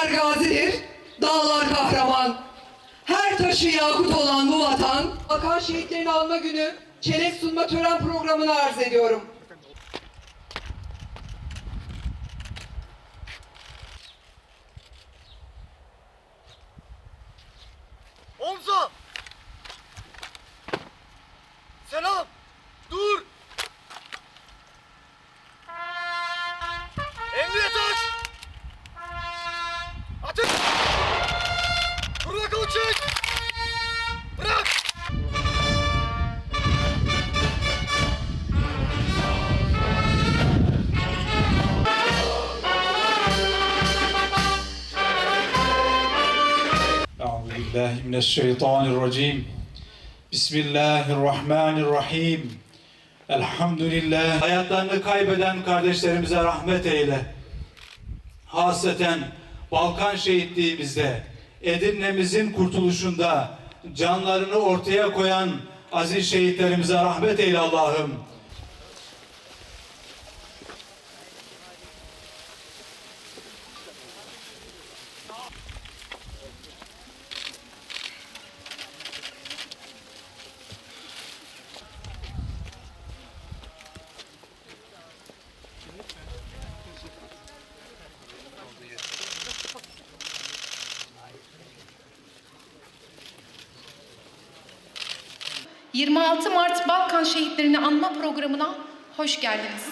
Denizler gazidir, dağlar kahraman. Her taşı yakut olan bu vatan, akan şehitlerin alma günü çelenk sunma tören programını arz ediyorum. بالله من الشيطان الرجيم بسم الله الرحمن الرحيم Elhamdülillah hayatlarını kaybeden kardeşlerimize rahmet eyle. Hasreten Balkan şehitliğimizde, Edirne'mizin kurtuluşunda canlarını ortaya koyan aziz şehitlerimize rahmet eyle Allah'ım. — 26 Mart Balkan Şehitlerini Anma Programı'na hoş geldiniz.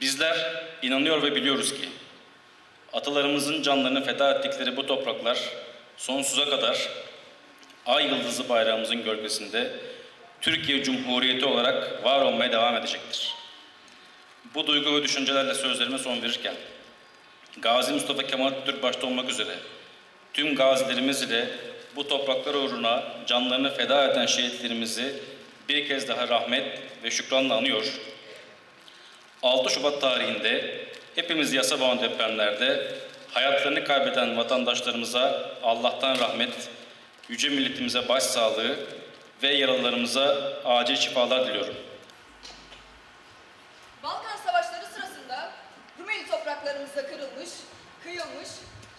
Bizler inanıyor ve biliyoruz ki atalarımızın canlarını feda ettikleri bu topraklar sonsuza kadar ay yıldızı bayrağımızın gölgesinde Türkiye Cumhuriyeti olarak var olmaya devam edecektir. Bu duygu ve düşüncelerle sözlerime son verirken Gazi Mustafa Kemal Atatürk başta olmak üzere tüm gazilerimiz ile bu topraklar uğruna canlarını feda eden şehitlerimizi bir kez daha rahmet ve şükranla anıyor. 6 Şubat tarihinde hepimiz yasa boğan depremlerde hayatlarını kaybeden vatandaşlarımıza Allah'tan rahmet, yüce milletimize başsağlığı ve yaralılarımıza acil şifalar diliyorum. Balkan Savaşları sırasında Rumeli topraklarımızda kırılmış, kıyılmış,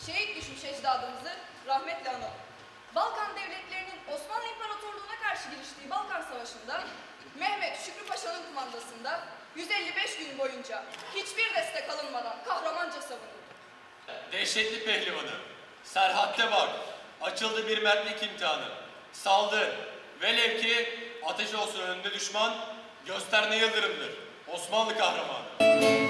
şehit düşmüş ecdadımızı rahmetle analım. Balkan devletlerinin Osmanlı İmparatorluğu'na karşı giriştiği Balkan Savaşı'nda Mehmet Şükrü Paşa'nın kumandasında 155 gün boyunca hiçbir destek alınmadan kahramanca savunuldu. Dehşetli pehlivanı. Serhatte bak. Açıldı bir mertlik imtihanı. Saldır. Velev ki ateş olsun önünde düşman. Göster ne yıldırımdır. Osmanlı kahramanı.